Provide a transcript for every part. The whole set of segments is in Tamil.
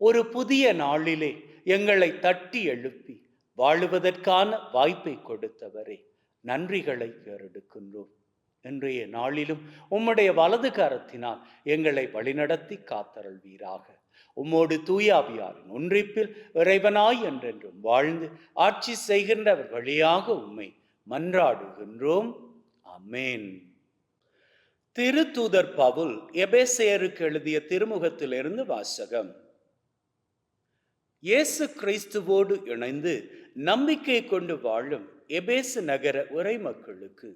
ஒரு புதிய நாளிலே எங்களை தட்டி எழுப்பி வாழுவதற்கான வாய்ப்பை கொடுத்தவரே நன்றிகளை ஏறெடுக்கின்றோம். இன்றைய நாளிலும் உம்முடைய வலது கரத்தினால் எங்களை வழிநடத்தி காத்தருள்வீராக. உம்மோடு தூயாவியாரின் ஒன்றிப்பில் இறைவனாய் என்றென்றும் வாழ்ந்து ஆட்சி செய்கின்றவர் வழியாக உம்மை மன்றாடுகின்றோம். அமேன் திருத்தூதர் பவுல் எபேசேருக்கு எழுதிய திருமுகத்திலிருந்து வாசகம். இயேசு கிறிஸ்துவோடு இணைந்து நம்பிக்கை கொண்டு வாழும் எபேசு நகர உரை மக்களுக்கு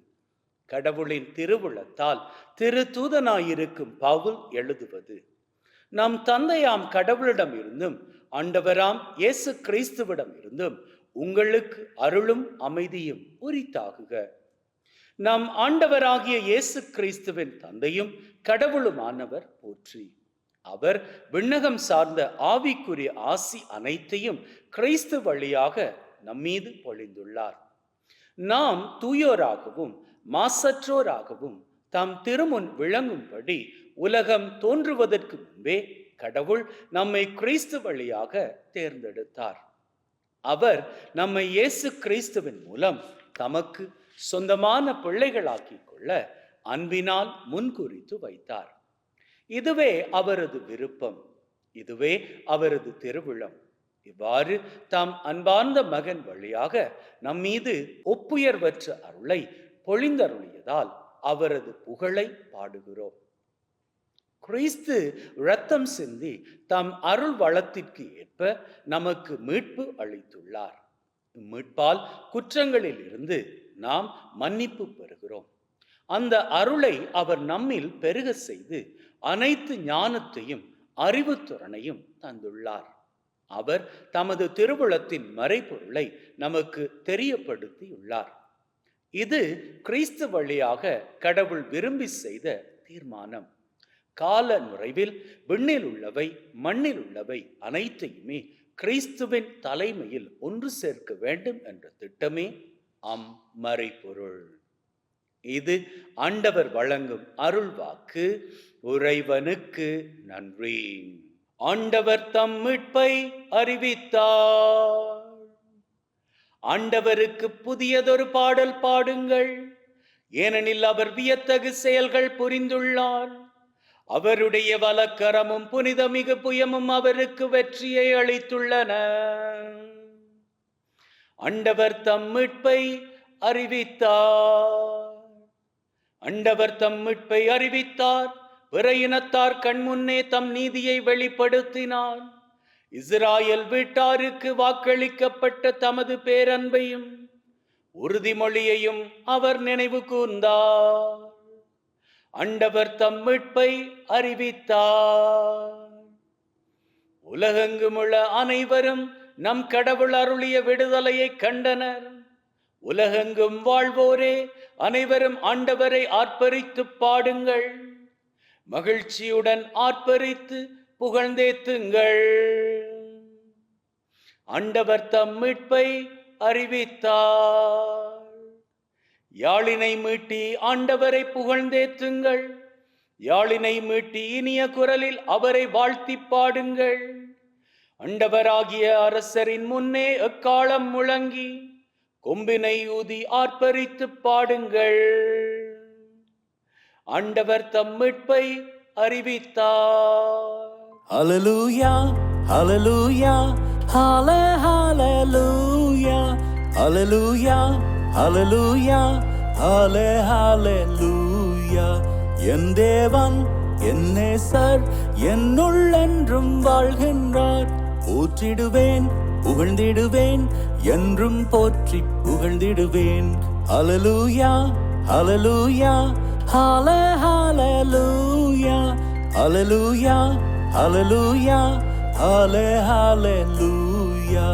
கடவுளின் திருவுளத்தால் திரு தூதனாயிருக்கும் பவுல் எழுதுவது. நம் தந்தையாம் கடவுளிடம் இருந்தும் ஆண்டவராம் இயேசு கிறிஸ்துவிடம் இருந்தும் உங்களுக்கு அருளும் அமைதியும் உரித்தாகுக. நம் ஆண்டவராகிய இயேசு கிறிஸ்துவின் தந்தையும் கடவுளுமானவர் போற்றி. அவர் விண்ணகம் சார்ந்த ஆவிக்குரிய ஆசி அனைத்தையும் கிறிஸ்து வழியாக நம்மீது பொழிந்துள்ளார். நாம் தூயோராகவும் மாசற்றோராகவும் தம் திருமுன் விளங்கும்படி உலகம் தோன்றுவதற்கு முன்பே கடவுள் நம்மை கிறிஸ்து வழியாக தேர்ந்தெடுத்தார். அவர் நம்மை இயேசு கிறிஸ்துவின் மூலம் தமக்கு சொந்தமான பிள்ளைகளாக்கிக் கொள்ள அன்பினால் முன்குறித்து வைத்தார். இதுவே அவரது விருப்பம். இதுவே அவரது திருவிழம். இவ்வாறு தாம் அன்பார்ந்த மகன் வழியாக நம்மீது ஒப்புயர்வற்ற அருளை பொழிந்தருளியதால் அவரது புகழை பாடுகிறோம். கிறிஸ்து இரத்தம் சிந்தி தம் அருள் வளத்திற்கு ஏற்ப நமக்கு மீட்பு அளித்துள்ளார். மீட்பால் குற்றங்களில் இருந்து நாம் மன்னிப்பு பெறுகிறோம். அந்த அருளை அவர் நம்மில் பெருக செய்து அனைத்து ஞானத்தையும் அறிவுத்துறனையும் தந்துள்ளார். அவர் தமது திருவுளத்தின் மறைபொருளை நமக்கு தெரியப்படுத்தியுள்ளார். இது கிறிஸ்து வழியாக கடவுள் விரும்பி செய்த தீர்மானம். கால நுறைவில் விண்ணில் உள்ளவை மண்ணில் உள்ளவை அனைத்தையுமே கிறிஸ்துவின் தலைமையில் ஒன்று சேர்க்க வேண்டும் என்ற திட்டமே அம் மறைபொருள் இது ஆண்டவர் வழங்கும் அருள் வாக்கு உறைவனுக்கு நன்றி. ஆண்டவர் தம் மீட்பை அறிவித்தார். ஆண்டவருக்கு புதியதொரு பாடல் பாடுங்கள். ஏனெனில் அவர் வியத்தகு செயல்கள் புரிந்துள்ளார். அவருடைய வலக்கரமும் புனிதமிகு புயமும் அவருக்கு வெற்றியை அளித்துள்ளன. ஆண்டவர் தம் மீட்பை அறிவித்தார். அண்டவர் தம் மீட்பை அறிவித்தார். பிற இனத்தார் கண்முன்னே தம் நீதியை வெளிப்படுத்தினார். இஸ்ராயல் வீட்டாருக்கு வாக்களிக்கப்பட்ட தமது பேரன்பையும் உறுதிமொழியையும் அவர் நினைவு கூர்ந்தார். அண்டவர் தம் மீட்பை அறிவித்தார். உலகெங்குமுள்ள அனைவரும் நம் கடவுள் அருளிய விடுதலையை கண்டனர். உலகெங்கும் வாழ்வோரே அனைவரும் ஆண்டவரை ஆர்ப்பரித்து பாடுங்கள். மகிழ்ச்சியுடன் ஆர்ப்பரித்து புகழ்ந்தேத்துங்கள் ஆண்டவர் தம் மீட்பை அறிவித்தார். யாழினை மீட்டி ஆண்டவரை புகழ்ந்தேத்துங்கள் யாழினை மீட்டி இனிய குரலில் அவரை வாழ்த்தி பாடுங்கள். அண்டவராகிய அரசரின் முன்னே எக்காலம் முழங்கி கொம்பினை ஊதி ஆர்ப்பரித்து பாடுங்கள் ஆண்டவர் தம் அறிவித்தார் அலலூயா அலலூயா ஹால ஹாலலூயா அலலூயா அலலூயா ஹால ஹாலலூயா என் தேவன் என்னே சார் என்னுள் என்றும் வாழ்கின்றார் போற்றிடுவேன் புகழ்ந்திடுவேன் என்றும் போற்றி புகழ்ந்திடுவேன். அலலூயா அலலூயா ஹால ஹாலலூயா அலலூயா அலலூயா ஹால ஹாலலூயா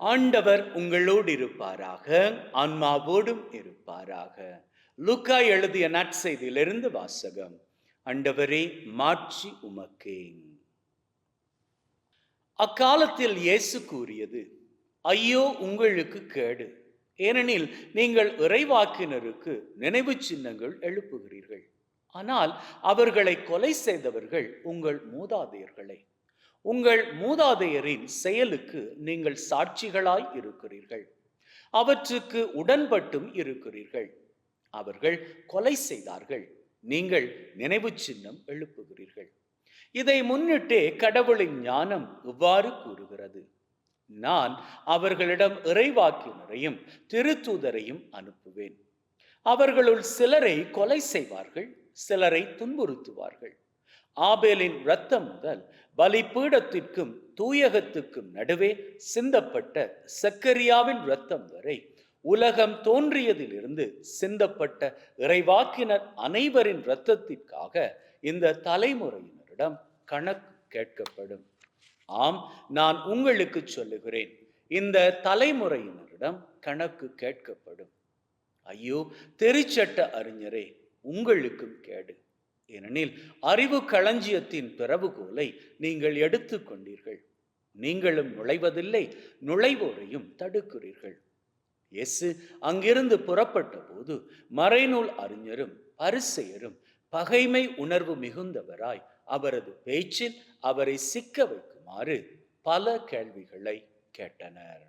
ஆண்டவர் உங்களோடு இருப்பாராக ஆன்மாவோடும் இருப்பாராக. லுக்கா எழுதிய நற்செய்தியிலிருந்து வாசகம். ஆண்டவரே மாற்றி உமக்கேன் அக்காலத்தில் இயேசு கூறியது ஐயோ உங்களுக்கு கேடு. ஏனெனில் நீங்கள் இறைவாக்கினருக்கு நினைவு சின்னங்கள் எழுப்புகிறீர்கள். ஆனால் அவர்களை கொலை செய்தவர்கள் உங்கள் மூதாதையர்களே. உங்கள் மூதாதையரின் செயலுக்கு நீங்கள் சாட்சிகளாய் இருக்கிறீர்கள். அவற்றுக்கு உடன்பட்டும் இருக்கிறீர்கள். அவர்கள் கொலை செய்தார்கள். நீங்கள் நினைவு சின்னம் எழுப்புகிறீர்கள். இதை முன்னிட்டே கடவுளின் ஞானம் இவ்வாறு கூறுகிறது. நான் அவர்களிடம் இறைவாக்கினரையும் திருத்தூதரையும் அனுப்புவேன். அவர்களுள் சிலரை கொலை செய்வார்கள் சிலரை துன்புறுத்துவார்கள். ஆபேலின் இரத்தம் முதல் பலிப்பீடத்திற்கும் தூயகத்துக்கும் நடுவே சிந்தப்பட்ட சக்கரியாவின் இரத்தம் வரை உலகம் தோன்றியதிலிருந்து சிந்தப்பட்ட இறைவாக்கினர் அனைவரின் இரத்தத்திற்காக இந்த தலைமுறையினர் தலைமுறையினரிடம் கணக்கு கேட்கப்படும். ஆம் நான் உங்களுக்கு சொல்லுகிறேன். இந்த தலைமுறையினரிடம் கணக்கு கேட்கப்படும். ஐயோ தெரிச்சட்ட அறிஞரே உங்களுக்கும் கேடு. ஏனெனில் அறிவு களஞ்சியத்தின் பிறவுகோலை நீங்கள் எடுத்துக்கொண்டீர்கள் நீங்களும் நுழைவதில்லை நுழைவோரையும் தடுக்கிறீர்கள். எஸ்ஸு அங்கிருந்து புறப்பட்ட போது மறைநூல் அறிஞரும் பரிசெயரும் பகைமை உணர்வு மிகுந்தவராய் அவரது பேச்சில் அவரை சிக்க வைக்குமாறு பல கேள்விகளை கேட்டனர்.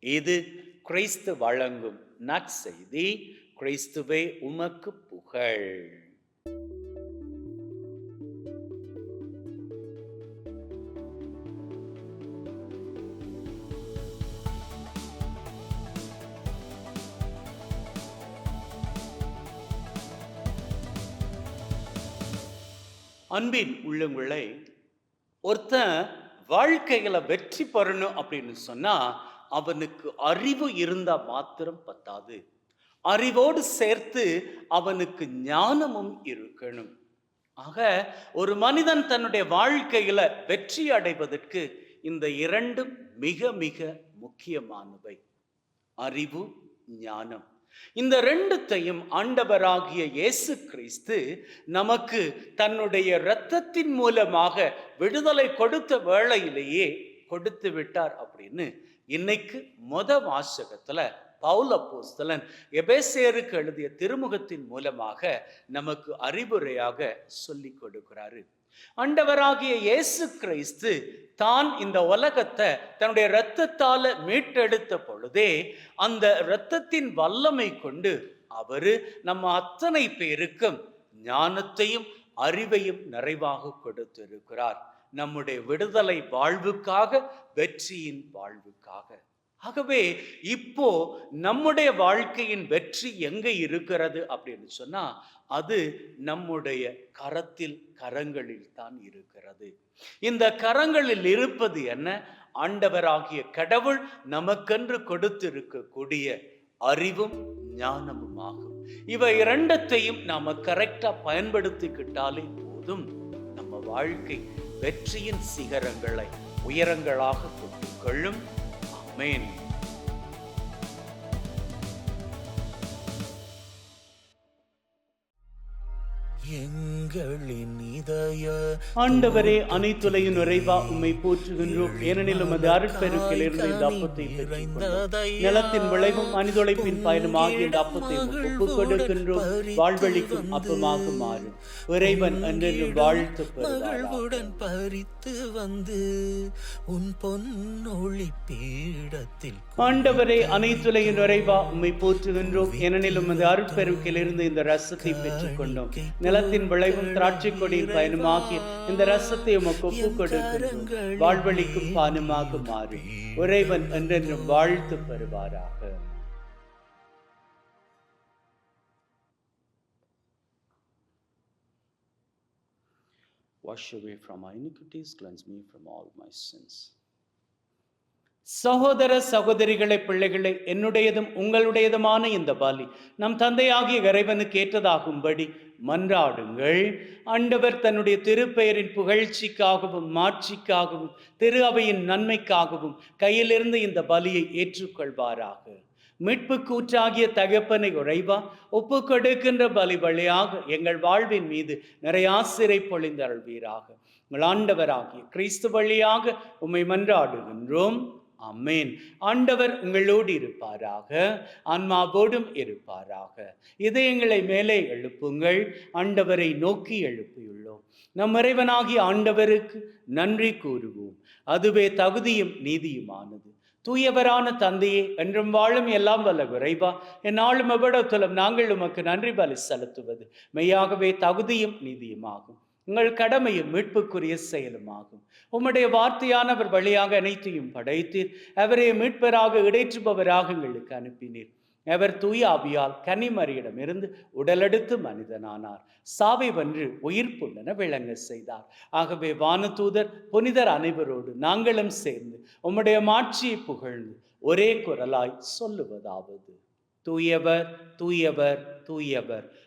இது கிறிஸ்து வழங்கும் நற்செய்தி. கிறிஸ்துவே உமக்கு புகழ். அன்பின் உள்ளங்களை ஒருத்தன் வாழ்க்கையில வெற்றி பெறணும் அப்படின்னு சொன்னா அவனுக்கு அறிவு இருந்தா மாத்திரம் பத்தாது. அறிவோடு சேர்த்து அவனுக்கு ஞானமும் இருக்கணும். ஆக ஒரு மனிதன் தன்னுடைய வாழ்க்கையில வெற்றி அடைவதற்கு இந்த இரண்டும் மிக மிக முக்கியமானவை. அறிவு ஞானம். இந்த ரெண்டுத்தையும் ஆண்டவராகிய இயேசு கிறிஸ்து நமக்கு தன்னுடைய இரத்தத்தின் மூலமாக விடுதலை கொடுத்த வேளையிலேயே கொடுத்து விட்டார் அப்படின்னு இன்னைக்கு மொத வாசகத்துல பவுல போஸ்தலன் எபேசேருக்கு எழுதிய திருமுகத்தின் மூலமாக நமக்கு அறிவுரையாக சொல்லி கொடுக்கிறாரு. ஆண்டவராகிய இயேசு கிறிஸ்து தான் இந்த உலகத்தை தன்னுடைய இரத்தத்தால மீட்டெடுத்த பொழுதே அந்த இரத்தத்தின் வல்லமை கொண்டு அவரு நம்ம அத்தனை பேருக்கும் ஞானத்தையும் அறிவையும் நிறைவாக கொடுத்திருக்கிறார். நம்முடைய விடுதலை வாழ்வுக்காக வெற்றியின் வாழ்வுக்காக. ஆகவே இப்போ நம்முடைய வாழ்க்கையின் வெற்றி எங்க இருக்கிறது அப்படின்னு சொன்னா அது நம்முடைய கரத்தில் கரங்களில் தான் இருக்கிறது. இந்த கரங்களில் இருப்பது என்ன? ஆண்டவராகிய கடவுள் நமக்கென்று கொடுத்திருக்கக்கூடிய அறிவும் ஞானமும் ஆகும் இவை இரண்டத்தையும் நாம கரெக்டா பயன்படுத்திக்கிட்டாலே போதும் நம்ம வாழ்க்கை வெற்றியின் சிகரங்களை உயரங்களாக கொண்டு கொள்ளும். ஆமென் எங்களின் இதய ஆண்டவரே அனைத்துலையும் நிறைவா உம்மை போற்றுகின்றோம். ஏனெனில் உமது அருட்பெருக்கில் இருந்து இந்த அப்பத்தை. நிலத்தின் விளைவும் மனிதொழைப்பின் பயனும் ஆகிய இந்த அப்பத்தை ஒப்பு கொடுக்கின்றோம் வாழ்வழிக்கும் அப்பமாக மாறும் இறைவன் என்றென்றும் வாழ்த்து பெறுவாராக. மகிழ்வுடன் பறித்து வந்து உன் பொன்னொளி பீடத்தில் ஆண்டவரே அனைத்துலையும் நிறைவா உம்மை போற்றுகின்றோம். ஏனெனில் உமது அருட்பெருக்கில் இருந்து இந்த ரசத்தை பெற்றுக்கொண்டோம். நிலத்தின் விளைவும் திராட்சை கொடியின் பயனுமாகிய இந்த ரசத்தை உமக்கு ஒப்பு கொடுக்கின்றோம் வாழ்வழிக்கும் பானுமாக மாறும் இறைவன் என்றென்றும் வாழ்த்து பெறுவாராக. Wash away from my iniquities, cleanse me from all my sins. சகோதர சகோதரிகளை பிள்ளைகளை என்னுடையதும் உங்களுடையதுமான இந்த பலி நம் தந்தையாகிய இறைவனுக்கு ஏற்றதாகும்படி மன்றாடுங்கள். ஆண்டவர் தன்னுடைய திருப்பெயரின் புகழ்ச்சிக்காகவும் மாட்சிக்காகவும் திரு அவையின் நன்மைக்காகவும் கையிலிருந்து இந்த பலியை ஏற்றுக்கொள்வாராக. மீட்பு கூற்றாகிய தகப்பனை உறைவா ஒப்பு கொடுக்கின்ற பலி வழியாக எங்கள் வாழ்வின் மீது நிறைய ஆசிரை பொழிந்தருள்வீராக. உங்கள் ஆண்டவராகிய கிறிஸ்து வழியாக உம்மை மன்றாடுகின்றோம். அம்மேன் ஆண்டவர் உங்களோடு இருப்பாராக. ஆன்மாவோடும் இருப்பாராக. இதயங்களை மேலே எழுப்புங்கள். ஆண்டவரை நோக்கி எழுப்பியுள்ளோம். நம் இறைவனாகி ஆண்டவருக்கு நன்றி கூறுவோம். அதுவே தகுதியும் நீதியுமானது. தூயவரான தந்தையே என்றும் வாழும் எல்லாம் வல்ல விரைவா என்னாலும் எவ்விடத்திலும் நாங்கள் உமக்கு நன்றி பலி செலுத்துவது. மெய்யாகவே தகுதியும் நீதியுமாகும். உங்கள் கடமையும் மீட்புக்குரிய செயலுமாகும். உம்முடைய வார்த்தையானவர் வழியாக அனைத்தையும் படைத்தீர். அவரை மீட்பராக இடைற்றுபவராக எங்களுக்கு அனுப்பினீர். அவர் தூய ஆவியால் கன்னிமரியிடமிருந்து உடலெடுத்து மனிதனானார். சாவை வென்று உயிர்ப்புள்ளன விளங்க செய்தார். ஆகவே வானதூதர் புனிதர் அனைவரோடு நாங்களும் சேர்ந்து உம்முடைய மாட்சியை புகழ்ந்து ஒரே குரலாய் சொல்லுவதாவது. தூயவர் தூயவர் தூயவர்.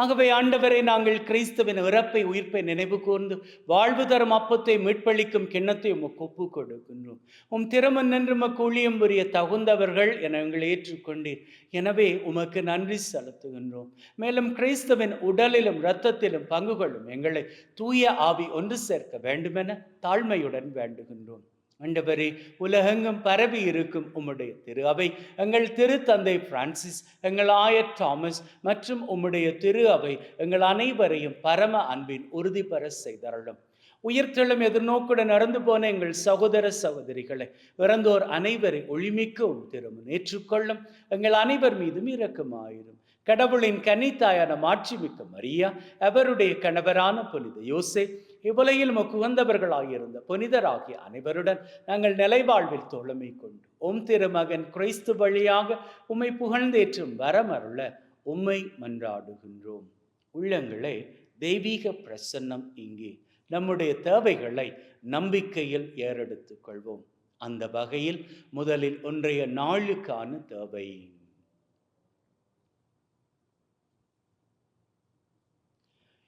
ஆகவே ஆண்டவரை நாங்கள் கிறிஸ்துவின் இறப்பை உயிர்ப்பை நினைவு கூர்ந்து வாழ்வு தரும் அப்பத்தை மீட்பளிக்கும் கிண்ணத்தை உமக்கு ஒப்பு கொடுக்கின்றோம் உம் திறமன் நின்று உமக்கு ஊழியம் புரிய தகுந்தவர்கள் என எங்களை ஏற்றுக்கொண்டீர். எனவே உமக்கு நன்றி செலுத்துகின்றோம். மேலும் கிறிஸ்துவின் உடலிலும் இரத்தத்திலும் பங்கு கொள்ளும் எங்களை தூய ஆவி ஒன்று சேர்க்க வேண்டுமென தாழ்மையுடன் வேண்டுகின்றோம். ஆண்டவரே உலகெங்கும் பரவி இருக்கும் உம்முடைய திரு அவை எங்கள் திருத்தந்தை பிரான்சிஸ் எங்கள் ஆயர் தாமஸ் மற்றும் உம்முடைய திரு அவை எங்கள் அனைவரையும் பரம அன்பின் உறுதிபெற செய்தருளும். உயிர்த்தெழும் எதிர்நோக்குடன் நடந்து போன எங்கள் சகோதர சகோதரிகளை இறந்தோர் அனைவரை ஒளிமிக்க உம் ஏற்றுக்கொள்ளும். எங்கள் அனைவர் மீதும் இரக்கமாயிரும். கடவுளின் கன்னித்தாயான மாட்சிமிக்க மரியா அவருடைய கணவரான புனித யோசே இவ்வுலையில் நமக்கு உகந்தவர்களாகியிருந்த புனிதராகிய அனைவருடன் நாங்கள் நிலைவாழ்வில் தோழமை கொண்டு உம் திருமகன் கிறிஸ்து வழியாக உம்மை புகழ்ந்தேற்றும் வரமருள உம்மை மன்றாடுகின்றோம். உள்ளங்களே தெய்வீக பிரசன்னம் இங்கே. நம்முடைய தேவைகளை நம்பிக்கையில் ஏறெடுத்துக் கொள்வோம். அந்த வகையில் முதலில் ஒன்றைய நாளுக்கான தேவை.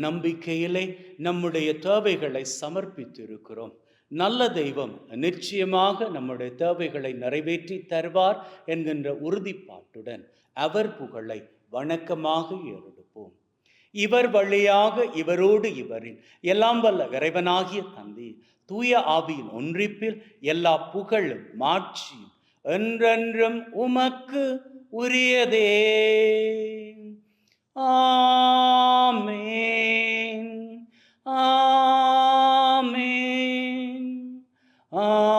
நம்பிக்கையிலே நம்முடைய தேவைகளை சமர்ப்பித்திருக்கிறோம். நல்ல தெய்வம் நிச்சயமாக நம்முடைய தேவைகளை நிறைவேற்றி தருவார் என்கின்ற உறுதிப்பாட்டுடன் அவர் புகழை வணக்கமாக ஏறெடுப்போம். இவர் வழியாக இவரோடு இவரின் எல்லாம் வல்ல இறைவனாகிய தந்தி தூய ஆவியின் ஒன்றிப்பில் எல்லா புகழும் மாட்சியும் என்றென்றும் உமக்கு உரியதே. ஆமென் ஆமென் ஆமென்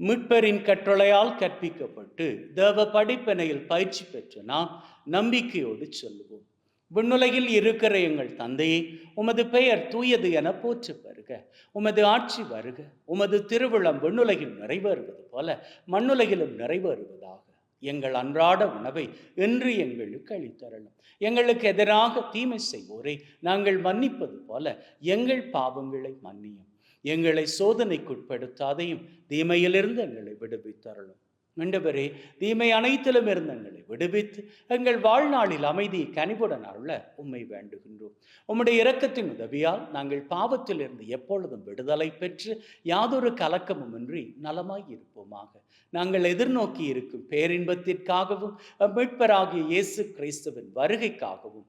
மீட்பரின் கட்டளையால் கற்பிக்கப்பட்டு தேவ படிப்பனையில் பயிற்சி பெற்ற நாம் நம்பிக்கையோடு சொல்லுவோம். விண்ணுலகில் இருக்கிற எங்கள் தந்தையே உமது பெயர் தூயது என போற்று வருக. உமது ஆட்சி வருக. உமது திருவிழம் விண்ணுலகில் நிறைவேறுவது போல மண்ணுலகிலும் நிறைவேறுவதாக. எங்கள் அன்றாட உணவை இன்று எங்களுக்கு அளித்தரணும் எங்களுக்கு எதிராக தீமை செய்வோரை நாங்கள் மன்னிப்பது போல எங்கள் பாவங்களை மன்னியும். எங்களை சோதனைக்குட்படுத்தாதையும் தீமையிலிருந்து எங்களை விடுவித்தரலும். ஆண்டவரே தீமை அனைத்திலும் இருந்து எங்களை விடுவித்து எங்கள் வாழ்நாளில் அமைதியை கனிவுடன் அருள உம்மை வேண்டுகின்றோம். உம்முடைய இரக்கத்தின் உதவியால் நாங்கள் பாவத்தில் இருந்து எப்பொழுதும் விடுதலை பெற்று யாதொரு கலக்கமும் இன்றி நலமாய் இருப்போமாக. நாங்கள் எதிர்நோக்கி இருக்கும் பேரின்பத்திற்காகவும் மீட்பராகிய இயேசு கிறிஸ்துவின் வருகைக்காகவும்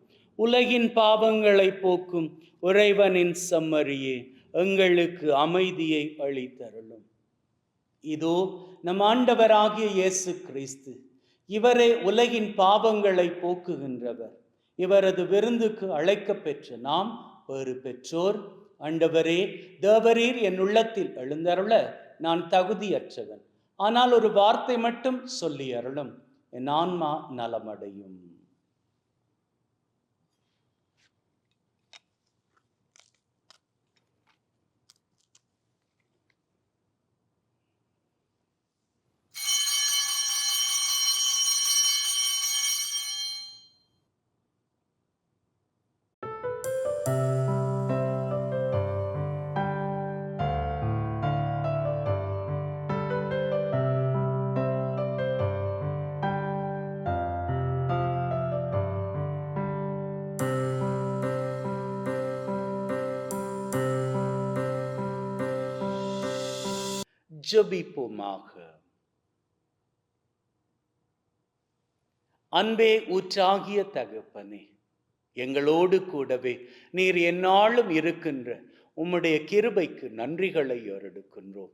உலகின் பாவங்களை போக்கும் உறைவனின் சம்மரியே எங்களுக்கு அமைதியை அளித்தருளும். இதோ நம் ஆண்டவராகிய இயேசு கிறிஸ்து இவரே உலகின் பாவங்களை போக்குகின்றவர். இவரது விருந்துக்கு அழைக்கப் பெற்ற நாம் பேறு பெற்றோர். ஆண்டவரே தேவரீர் என் உள்ளத்தில் எழுந்தருள நான் தகுதியற்றவன். ஆனால் ஒரு வார்த்தை மட்டும் சொல்லி அருளும் என் ஆன்மா நலமடையும். ஜபிப்போமாக. அன்பே ஊற்றாகிய தகப்பனே எங்களோடு கூடவே நீர் என்னாலும் இருக்கின்ற உம்முடைய கிருபைக்கு நன்றிகளை ஏறெடுக்கின்றோம்.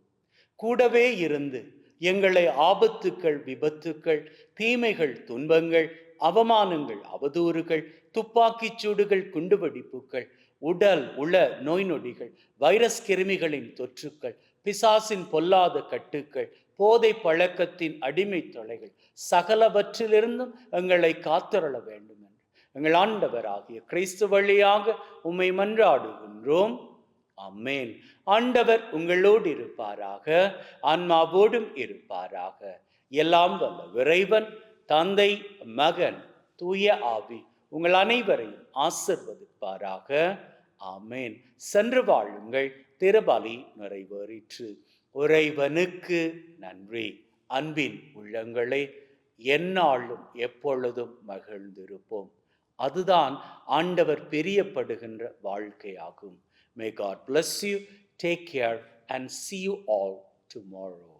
கூடவே இருந்து எங்களை ஆபத்துக்கள் விபத்துக்கள் தீமைகள் துன்பங்கள் அவமானங்கள் அவதூறுகள் துப்பாக்கிச் சூடுகள் குண்டுவெடிப்புகள் உடல் உள நோய் நொடிகள் வைரஸ் கிருமிகளின் தொற்றுக்கள் பிசாசின் பொல்லாத கட்டுக்கள் போதை பழக்கத்தின் அடிமை தொலைகள் சகலவற்றிலிருந்தும் எங்களை காத்திரள வேண்டும் என்று. எங்கள் ஆண்டவராகிய கிறிஸ்து வழியாக உம்மை மன்றாடுகின்றோம். அம்மேன் ஆண்டவர் உங்களோடு இருப்பாராக ஆன்மாவோடும் இருப்பாராக. எல்லாம் வல்ல இறைவன் தந்தை மகன் தூய ஆவி உங்கள் அனைவரையும் ஆசிர்வதிப்பாராக. ஆமேன். சென்று வாழுங்கள். திருபலி நிறைவேறிற்று. உறைவனுக்கு நன்றி. அன்பின் உள்ளங்களே எந்நாளும் எப்பொழுதும் மகிழ்ந்திருப்போம். அதுதான் ஆண்டவர் பிரியப்படுகின்ற வாழ்க்கையாகும். May God bless you take care and see you all tomorrow